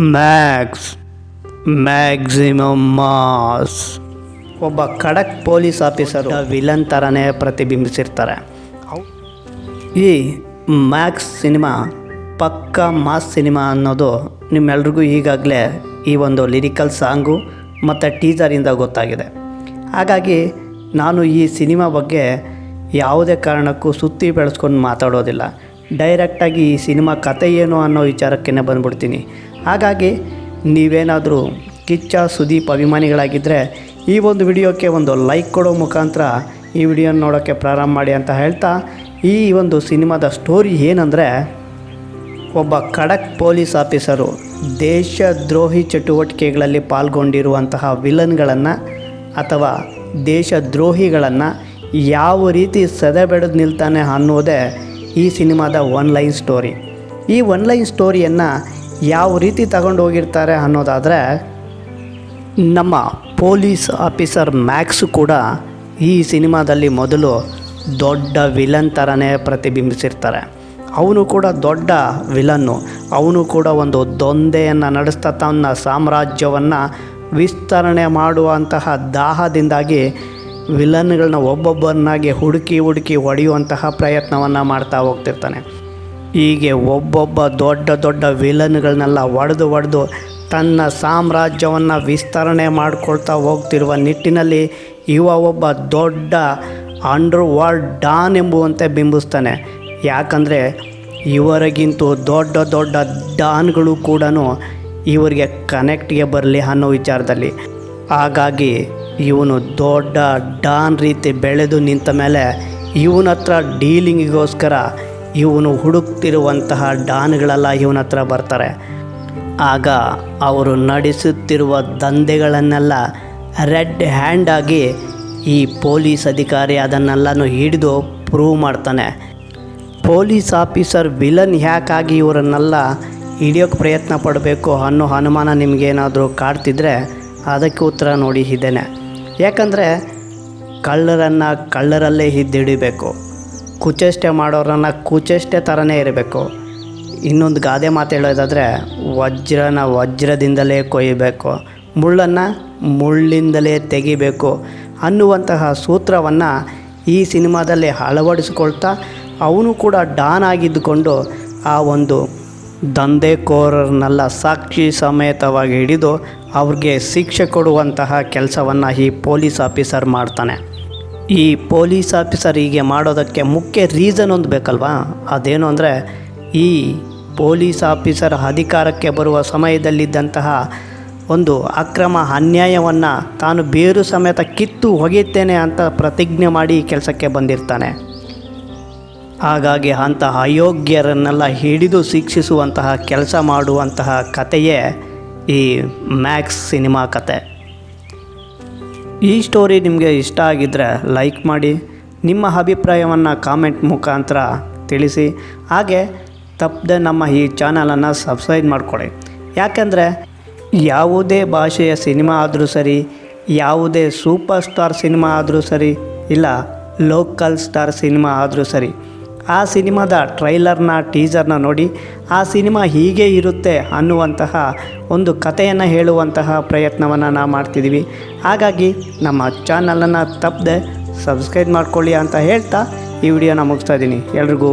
Max maximum mass ಒಬ್ಬ ಖಡಕ್ police officer villain ಥರನೇ ಪ್ರತಿಬಿಂಬಿಸಿರ್ತಾರೆ. ಈ ಮ್ಯಾಕ್ಸ್ ಸಿನಿಮಾ ಪಕ್ಕ ಮಾಸ್ ಸಿನಿಮಾ ಅನ್ನೋದು ನಿಮ್ಮೆಲ್ರಿಗೂ ಈಗಾಗಲೇ ಈ ಒಂದು ಲಿರಿಕಲ್ ಸಾಂಗು ಮತ್ತು ಟೀಸರಿಂದ ಗೊತ್ತಾಗಿದೆ. ಹಾಗಾಗಿ ನಾನು ಈ ಸಿನಿಮಾ ಬಗ್ಗೆ ಯಾವುದೇ ಕಾರಣಕ್ಕೂ ಸುತ್ತಿ ಬೆಳೆಸ್ಕೊಂಡು ಮಾತಾಡೋದಿಲ್ಲ. ಡೈರೆಕ್ಟಾಗಿ ಈ ಸಿನಿಮಾ ಕತೆ ಏನು ಅನ್ನೋ ವಿಚಾರಕ್ಕೇ ಬಂದ್ಬಿಡ್ತೀನಿ. ಹಾಗಾಗಿ ನೀವೇನಾದರೂ ಕಿಚ್ಚ, ಸುದೀಪ್ ಅಭಿಮಾನಿಗಳಾಗಿದ್ದರೆ ಈ ಒಂದು ವಿಡಿಯೋಕ್ಕೆ ಒಂದು ಲೈಕ್ ಕೊಡೋ ಮುಖಾಂತರ ಈ ವಿಡಿಯೋನ ನೋಡೋಕ್ಕೆ ಪ್ರಾರಂಭ ಮಾಡಿ ಅಂತ ಹೇಳ್ತಾ, ಈ ಒಂದು ಸಿನಿಮಾದ ಸ್ಟೋರಿ ಏನಂದರೆ ಒಬ್ಬ ಖಡಕ್ ಪೊಲೀಸ್ ಆಫೀಸರು ದೇಶದ್ರೋಹಿ ಚಟುವಟಿಕೆಗಳಲ್ಲಿ ಪಾಲ್ಗೊಂಡಿರುವಂತಹ ವಿಲನ್ಗಳನ್ನು ಅಥವಾ ದೇಶದ್ರೋಹಿಗಳನ್ನು ಯಾವ ರೀತಿ ಸದೆಬೆಳೆದು ನಿಲ್ತಾನೆ ಅನ್ನೋದೇ ಈ ಸಿನಿಮಾದ ಒನ್ ಲೈನ್ ಸ್ಟೋರಿ ಈ ಒನ್ ಲೈನ್ ಸ್ಟೋರಿಯನ್ನು ಯಾವ ರೀತಿ ತಗೊಂಡು ಹೋಗಿರ್ತಾರೆ ಅನ್ನೋದಾದರೆ, ನಮ್ಮ ಪೊಲೀಸ್ ಆಫೀಸರ್ ಮ್ಯಾಕ್ಸ್ ಕೂಡ ಈ ಸಿನಿಮಾದಲ್ಲಿ ಮೊದಲು ದೊಡ್ಡ ವಿಲನ್ ಥರನೇ ಪ್ರತಿಬಿಂಬಿಸಿರ್ತಾರೆ. ಅವನು ಕೂಡ ದೊಡ್ಡ ವಿಲನ್ನು ಅವನು ಕೂಡ ಒಂದು ದೊಂದೆಯನ್ನು ನಡೆಸ್ತಾ ತನ್ನ ಸಾಮ್ರಾಜ್ಯವನ್ನು ವಿಸ್ತರಣೆ ಮಾಡುವಂತಹ ದಾಹದಿಂದಾಗಿ ವಿಲನ್ಗಳನ್ನ ಒಬ್ಬೊಬ್ಬರನ್ನಾಗಿ ಹುಡುಕಿ ಹುಡುಕಿ ಹೊಡೆಯುವಂತಹ ಪ್ರಯತ್ನವನ್ನು ಮಾಡ್ತಾ ಹೋಗ್ತಿರ್ತಾನೆ. ಹೀಗೆ ಒಬ್ಬೊಬ್ಬ ದೊಡ್ಡ ದೊಡ್ಡ ವಿಲನ್ಗಳನ್ನೆಲ್ಲ ಒಡೆದು ಒಡೆದು ತನ್ನ ಸಾಮ್ರಾಜ್ಯವನ್ನು ವಿಸ್ತರಣೆ ಮಾಡಿಕೊಳ್ತಾ ಹೋಗ್ತಿರುವ ನಿಟ್ಟಿನಲ್ಲಿ ಇವ ಒಬ್ಬ ದೊಡ್ಡ ಅಂಡರ್ ವರ್ಲ್ಡ್ ಡಾನ್ ಎಂಬುವಂತೆ ಬಿಂಬಿಸ್ತಾನೆ. ಯಾಕಂದರೆ ಇವರಿಗಿಂತೂ ದೊಡ್ಡ ದೊಡ್ಡ ಡಾನ್ಗಳು ಕೂಡ ಇವರಿಗೆ ಕನೆಕ್ಟ್ಗೆ ಬರಲಿ ಅನ್ನೋ ವಿಚಾರದಲ್ಲಿ. ಹಾಗಾಗಿ ಇವನು ದೊಡ್ಡ ಡಾನ್ ರೀತಿ ಬೆಳೆದು ನಿಂತ ಮೇಲೆ ಇವನ ಹತ್ರ ಡೀಲಿಂಗಿಗೋಸ್ಕರ ಇವನು ಹುಡುಕ್ತಿರುವಂತಹ ಡಾನ್ಗಳೆಲ್ಲ ಇವನ ಹತ್ರ ಬರ್ತಾರೆ. ಆಗ ಅವರು ನಡೆಸುತ್ತಿರುವ ದಂಧೆಗಳನ್ನೆಲ್ಲ ರೆಡ್ ಹ್ಯಾಂಡ್ ಆಗಿ ಈ ಪೊಲೀಸ್ ಅಧಿಕಾರಿ ಅದನ್ನೆಲ್ಲನೂ ಹಿಡಿದು ಪ್ರೂವ್ ಮಾಡ್ತಾನೆ. ಪೊಲೀಸ್ ಆಫೀಸರ್ ವಿಲನ್ ಯಾಕಾಗಿ ಇವರನ್ನೆಲ್ಲ ಹಿಡಿಯೋಕ್ಕೆ ಪ್ರಯತ್ನ ಪಡಬೇಕು ಅನ್ನೋ ಅನುಮಾನ ನಿಮಗೇನಾದರೂ ಕಾಡ್ತಿದ್ರೆ ಅದಕ್ಕೆ ಉತ್ತರ ನೋಡಿ ಇದ್ದೇನೆ ಯಾಕಂದರೆ ಕಳ್ಳರನ್ನು ಕಳ್ಳರಲ್ಲೇ ಹಿಡಿದಿಡಬೇಕು ಕುಚೇಷ್ಟೆ ಮಾಡೋರನ್ನು ಕುಚೇಷ್ಟೆ ಥರನೇ ಇರಬೇಕು. ಇನ್ನೊಂದು ಗಾದೆ ಮಾತು ಹೇಳೋದಾದರೆ ವಜ್ರನ ವಜ್ರದಿಂದಲೇ ಕೊಯ್ಯಬೇಕು ಮುಳ್ಳನ್ನು ಮುಳ್ಳಿಂದಲೇ ತೆಗಿಬೇಕು ಅನ್ನುವಂತಹ ಸೂತ್ರವನ್ನು ಈ ಸಿನಿಮಾದಲ್ಲಿ ಅಳವಡಿಸಿಕೊಳ್ತಾ ಅವನು ಕೂಡ ಡಾನ್ ಆಗಿದ್ದುಕೊಂಡು ಆ ಒಂದು ದಂಧೆಕೋರರನ್ನೆಲ್ಲ ಸಾಕ್ಷಿ ಸಮೇತವಾಗಿ ಹಿಡಿದು ಅವ್ರಿಗೆ ಶಿಕ್ಷೆ ಕೊಡುವಂತಹ ಕೆಲಸವನ್ನು ಈ ಪೊಲೀಸ್ ಆಫೀಸರ್ ಮಾಡ್ತಾನೆ. ಈ ಪೊಲೀಸ್ ಆಫೀಸರ್ ಹೀಗೆ ಮಾಡೋದಕ್ಕೆ ಮುಖ್ಯ ರೀಸನ್ ಒಂದು ಬೇಕಲ್ವಾ? ಅದೇನು ಅಂದರೆ, ಈ ಪೊಲೀಸ್ ಆಫೀಸರ್ ಅಧಿಕಾರಕ್ಕೆ ಬರುವ ಸಮಯದಲ್ಲಿದ್ದಂತಹ ಒಂದು ಅಕ್ರಮ ಅನ್ಯಾಯವನ್ನು ತಾನು ಬೇರು ಸಮೇತ ಕಿತ್ತು ಒಗೆಯುತ್ತೇನೆ ಅಂತ ಪ್ರತಿಜ್ಞೆ ಮಾಡಿ ಕೆಲಸಕ್ಕೆ ಬಂದಿರ್ತಾನೆ. ಹಾಗಾಗಿ ಅಂತಹ ಅಯೋಗ್ಯರನ್ನೆಲ್ಲ ಹಿಡಿದು ಶಿಕ್ಷಿಸುವಂತಹ, ಕೆಲಸ ಮಾಡುವಂತಹ ಕಥೆಯೇ ಈ ಮ್ಯಾಕ್ಸ್ ಸಿನಿಮಾ ಕತೆ. ಈ ಸ್ಟೋರಿ ನಿಮಗೆ ಇಷ್ಟ ಆಗಿದ್ದರೆ ಲೈಕ್ ಮಾಡಿ, ನಿಮ್ಮ ಅಭಿಪ್ರಾಯವನ್ನು ಕಾಮೆಂಟ್ ಮುಖಾಂತರ ತಿಳಿಸಿ. ಹಾಗೆ ತಪ್ಪದೆ ನಮ್ಮ ಈ ಚಾನಲನ್ನು ಸಬ್ಸ್ಕ್ರೈಬ್ ಮಾಡಿಕೊಳ್ಳಿ. ಯಾಕೆಂದರೆ ಯಾವುದೇ ಭಾಷೆಯ ಸಿನಿಮಾ ಆದರೂ ಸರಿ, ಯಾವುದೇ ಸೂಪರ್ ಸ್ಟಾರ್ ಸಿನಿಮಾ ಆದರೂ ಸರಿ, ಇಲ್ಲ ಲೋಕಲ್ ಸ್ಟಾರ್ ಸಿನಿಮಾ ಆದರೂ ಸರಿ ಆ ಸಿನಿಮಾದ ಟ್ರೈಲರ್ನ, ಟೀಸರ್ನ ನೋಡಿ ಆ ಸಿನಿಮಾ ಹೀಗೆ ಇರುತ್ತೆ ಅನ್ನುವಂತಹ ಒಂದು ಕಥೆಯನ್ನು ಹೇಳುವಂತಹ ಪ್ರಯತ್ನವನ್ನು ನಾವು ಮಾಡ್ತಿದ್ದೀವಿ ಹಾಗಾಗಿ ನಮ್ಮ ಚಾನಲನ್ನು ತಪ್ಪದೆ ಸಬ್ಸ್ಕ್ರೈಬ್ ಮಾಡ್ಕೊಳ್ಳಿ ಅಂತ ಹೇಳ್ತಾ ಈ ವಿಡಿಯೋನ ಮುಗಿಸ್ತಾ ಇದ್ದೀನಿ. ಎಲ್ರಿಗೂ